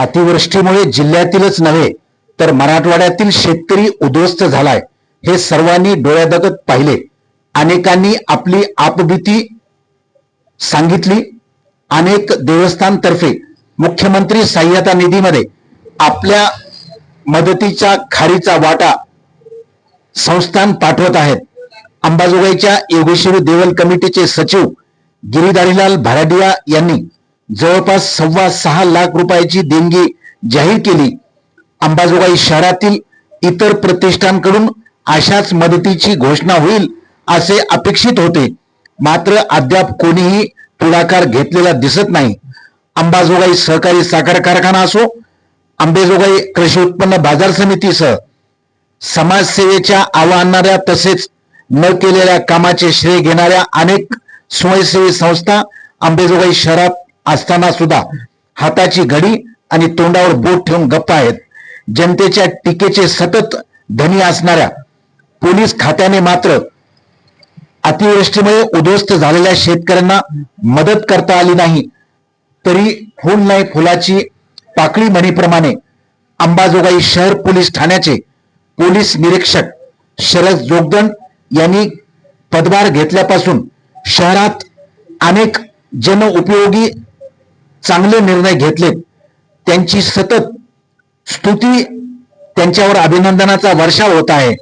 अतिवृष्टीमुळे जिल्ह्यातीलच नव्हे तर मराठवाड्यातील शेतकरी उद्ध्वस्त झालाय हे सर्वांनी डोळ्यादगत पाहिले. अनेकांनी आपली आपबीती सांगितली. अनेक देवस्थानतर्फे मुख्यमंत्री सहाय्यता निधीमध्ये आपल्या मदतीच्या खारीचा वाटा संस्थान पाठवत आहेत. अंबाजोगाईच्या योगेश्वरी देवल कमिटीचे सचिव गिरीधारीलाल भराडिया यांनी जवळपास सव्वा सहा लाख रुपयाची देणगी जाहीर केली. अंबाजोगाई शहरातील इतर प्रतिष्ठानकडून अशाच मदतीची घोषणा होईल असे अपेक्षित होते. मात्र अद्याप कोणीही पुढाकार घेतलेला दिसत नाही. अंबाजोगाई सहकारी साखर कारखाना असो अंबेजोगाई कृषी उत्पन्न बाजार समितीसह समाजसेवेच्या आव्हानाऱ्या तसेच न केलेल्या कामाचे श्रेय घेणाऱ्या अनेक स्वयंसेवी संस्था अंबेजोगाई शहरात असताना सुद्धा हाताची घडी आणि तोंडावर बोट ठेवून गप्प आहेत. जनतेच्या टीकेचे सतत धनी असणाऱ्या पोलीस खात्याने मात्र अतिवृष्टीमुळे उद्ध्वस्त झालेल्या शेतकऱ्यांना मदत करता आली नाही. तरी फुल नाही फुलाची पाकळी म्हणीप्रमाणे अंबाजोगाई शहर पोलीस ठाण्याचे पोलीस निरीक्षक शरद जोगदन यांनी पदभार घेतल्यापासून शहरात अनेक जनउपयोगी चांगले निर्णय घेतलेत. त्यांची सतत स्तुती त्यांच्यावर अभिनंदनाचा वर्षाव होत आहे.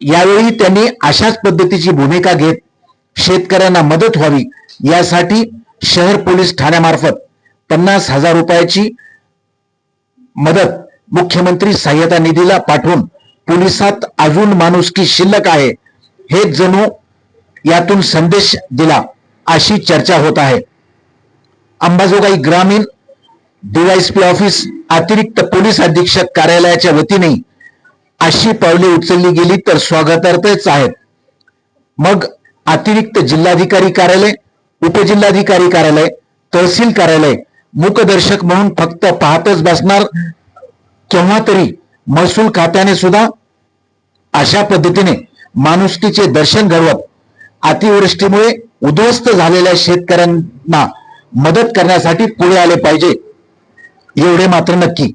यावेळी त्यांनी अशाच पद्धतीची भूमिका घेत शेतकऱ्यांना मदत व्हावी यासाठी शहर पोलीस ठाण्यामार्फत पन्नास हजार रुपयाची मदत मुख्यमंत्री सहाय्यता निधीला पाठवून पोलिसात अजून माणुसकी शिल्लक आहे. हे जणू यातून संदेश दिला अशी चर्चा होत आहे. अंबाजोगाई ग्रामीण डीवायसपी ऑफिस अतिरिक्त पोलीस अधीक्षक कार्यालयाच्या वतीने अशी पावले उचलली गेली तर स्वागतार्थच आहेत. मग अतिरिक्त जिल्हाधिकारी कार्यालय उपजिल्हाधिकारी कार्यालय तहसील कार्यालय मुकदर्शक म्हणून फक्त पाहतच बसणार केव्हा तरी महसूल खात्याने सुद्धा अशा पद्धतीने माणुसकीचे दर्शन घडवत अतिवृष्टीमुळे उद्ध्वस्त झालेल्या शेतकऱ्यांना मदत करण्यासाठी पुढे आले पाहिजे. एवढे मात्र नक्की.